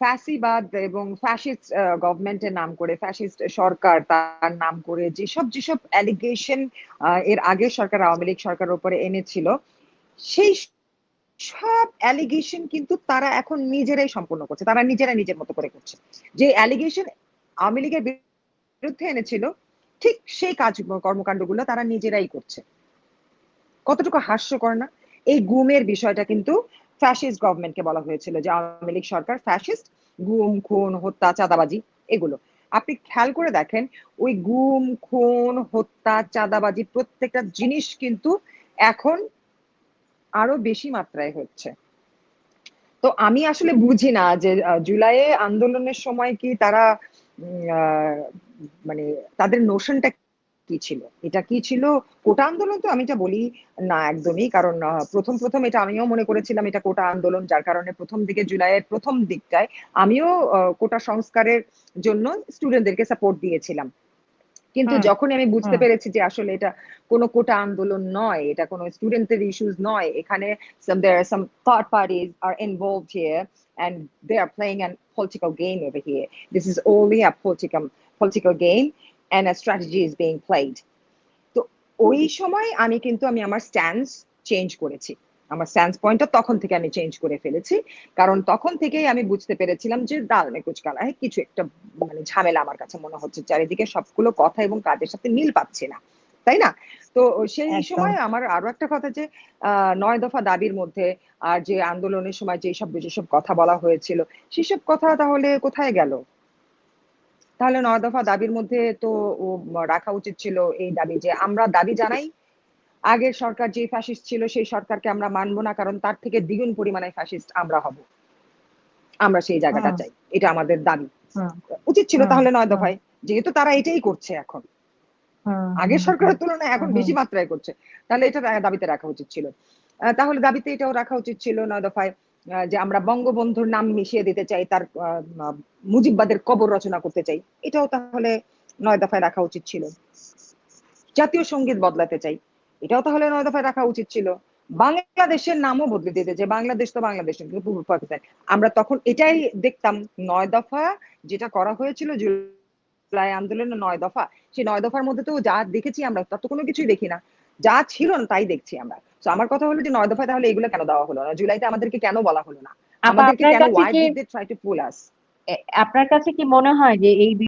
ফ্যাসিবাদ এবং ফ্যাসিস্ট গভর্নমেন্টের নাম করে, ফ্যাসিস্ট সরকার তার নাম করে, যেসব যেসব অ্যালিগেশন এর আগে সরকার, আওয়ামী লীগ সরকারের উপরে এনেছিল, সেই সব অ্যালিগেশন কিন্তু তারা এখন নিজেরাই সম্পূর্ণ করছে। তারা নিজেরা নিজের মতো করে করছে। যে অ্যালিগেশন আওয়ামী লীগের বিরুদ্ধে এনেছিল, ঠিক সেই কাজ, কর্মকাণ্ডগুলো তারা নিজেরাই করছে। কতটুকু হাস্যকর না? এই গুমের বিষয়টা কিন্তু ফ্যাসিস্ট গভর্নমেন্টকে বলা হয়েছিল যে আওয়ামী লীগ সরকার ফ্যাসিস্ট গুম, খুন, হত্যা, চাঁদাবাজি এগুলো। আপনি খেয়াল করে দেখেন, ওই গুম, খুন, হত্যা, চাঁদাবাজি প্রত্যেকটা জিনিস কিন্তু এখন আরও বেশি মাত্রায় হচ্ছে। তো আমি আসলে বুঝি না যে জুলাইয়ে আন্দোলনের সময় কি তারা মানে তাদের নোশনটা কি ছিল? এটা কি ছিল? কোটা আন্দোলন তো আমি এটা বলি না একদমই কারণ প্রথম প্রথম এটা আমিও মনে করেছিলাম এটা কোটা আন্দোলন যার কারণে প্রথম দিকে জুলাইয়ের প্রথম দিকটায় আমিও কোটা সংস্কারের জন্য স্টুডেন্টদেরকে সাপোর্ট দিয়েছিলাম। কিন্তু যখন আমি বুঝতে পেরেছি যে আসলে এটা কোনো কোটা আন্দোলন নয় এটা কোনো স্টুডেন্টদের ইস্যুস নয় এখানে some there are some third parties are involved here and they are playing a political game over here. This is only a political political a strategy is being played. তো ওই সময় আমি কিন্তু আমি আমার স্ট্যান্স চেঞ্জ করেছি। আমার stance পয়েন্টটা তখন থেকে আমি চেঞ্জ করে ফেলেছি। কারণ তখন থেকেই আমি বুঝতে পেরেছিলাম যে ডাল মে কুচ কালা কিছু একটা মানে ঝামেলা আমার কাছে মনে হচ্ছে। চারিদিকে সবগুলো কথা এবং কাজের সাথে মিল পাচ্ছি না। তাই না? তো সেই সময় আমার আরও একটা কথা যে নয় দফা দাবির মধ্যে আর যে আন্দোলনের সময় যে সব যেসব কথা বলা হয়েছিল সেসব কথা তাহলে কোথায় গেল? তাহলে নয় দফা দাবির মধ্যে তো রাখা উচিত ছিল এই দাবি যে আমরা দাবি জানাই আগের সরকার যে ফ্যাসিস্ট ছিল সেই সরকারকে আমরা মানবো না কারণ তার থেকে দ্বিগুণ পরিমাণে ফ্যাসিস্ট আমরা হব। আমরা সেই জায়গাটা চাই এটা আমাদের দাবি। উচিত ছিল তাহলে নয় দফায় যেহেতু তারা এটাই করছে এখন। আগের সরকারের তুলনায় এখন বেশি মাত্রায় করছে। তাহলে এটা দাবিতে রাখা উচিত ছিল। তাহলে দাবিতে এটাও রাখা উচিত ছিল নয় দফায়। যে আমরা বঙ্গবন্ধুর নাম মিশিয়ে দিতে চাই, তার মুজিববাদের কবর রচনা করতে চাই, এটাও তাহলে নয় দফায় রাখা উচিত ছিল। জাতীয় সংগীত বদলাতে চাই, এটাও তাহলে নয় দফায় রাখা উচিত ছিল। বাংলাদেশের নামও বদলে দিতে যে বাংলাদেশ তো বাংলাদেশ কিন্তু পূর্ব পাকিস্তান। আমরা তখন এটাই দেখতাম, নয় দফা যেটা করা হয়েছিল জুলাই আন্দোলনের নয় দফা, সেই নয় দফার মধ্যে তো যা দেখেছি আমরা তত কোনো কিছুই দেখি না। যা ছিল না, তাই দেখছি আমরা। তো আমার কথা হলো যে নয় দফায় তাহলে এগুলো কেন দেওয়া হলো না? জুলাইতে আমাদেরকে কেন বলা হলো না? আমাদেরকে কেন why did they try to pull us আপনার কাছে কি মনে হয় যে এই